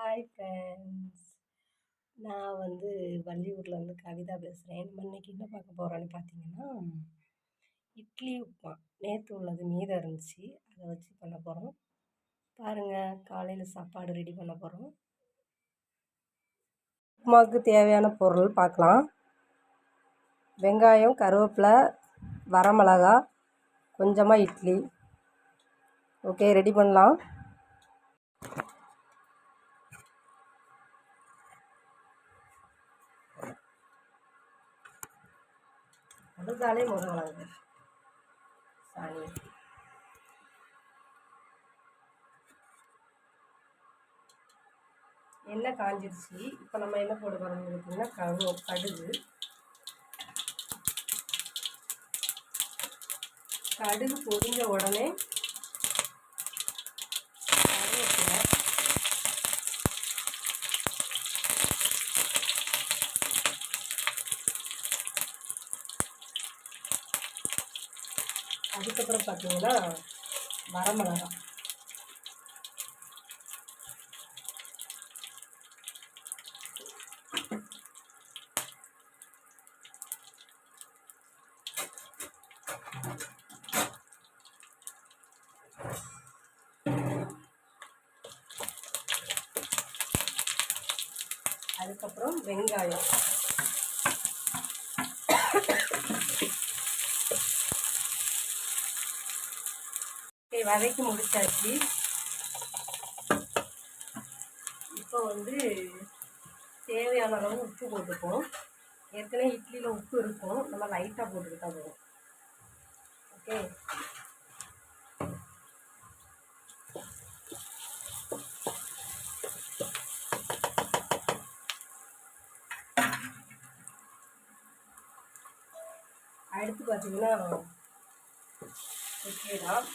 Hi friends நான் வந்து வள்ளியூர்லேருந்து கவிதா பேசுகிறேன் நம்ம இன்றைக்கி என்ன பார்க்க போகிறோன்னு பார்த்தீங்கன்னா இட்லி உப்புமா. நேற்று உள்ளது மீதம் இருந்துச்சு. அதை வச்சு பண்ண போகிறோம் பாருங்கள் காலையில் சாப்பாடு ரெடி பண்ண போகிறோம் உப்புமாவுக்கு தேவையான பொருள் பார்க்கலாம். வெங்காயம் கருவேப்பிலை வரமிளகா கொஞ்சமாக இட்லி. ஓகே ரெடி பண்ணலாம். அதுதாலே முருங்கலங்க சாணி எண்ணெய் காஞ்சிருச்சு. இப்போ நம்ம என்ன போட போகிறோம் பார்த்தீங்கன்னா கரு கடுகு. கடுகு பொரிஞ்ச உடனே அதுக்கப்புறம் பார்த்தீங்கன்னா வரமிளகா. அதுக்கப்புறம் வெங்காயம். வதக்கி முடிச்சாச்சு. இப்போ வந்து தேவையான அளவு உப்பு போட்டுப்போம். ஏற்கனவே இட்லியில் உப்பு இருக்கும். நம்ம லைட்டாக போட்டுக்கிட்டா போதும். ஓகே அடுத்து பார்த்தீங்கன்னா ஓகே தான்.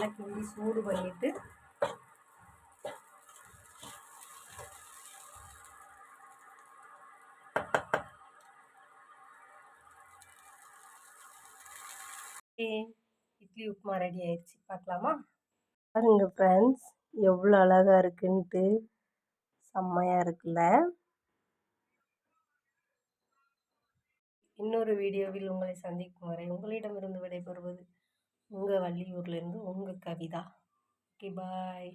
நல்லா கிண்டி சூடு பண்ணிவிட்டு இட்லி உப்புமா ரெடி ஆயிடுச்சு. பார்க்கலாமா? பாருங்க ஃப்ரெண்ட்ஸ் எவ்வளோ அழகாக இருக்குன்ட்டு. செம்மையாக இருக்குல்ல? இன்னொரு வீடியோவில் உங்களை சந்திக்கும் வரை உங்களிடமிருந்து விடைபெறுவது உங்கள் வள்ளியூர்லேருந்து உங்கள் கவிதா. Okay bye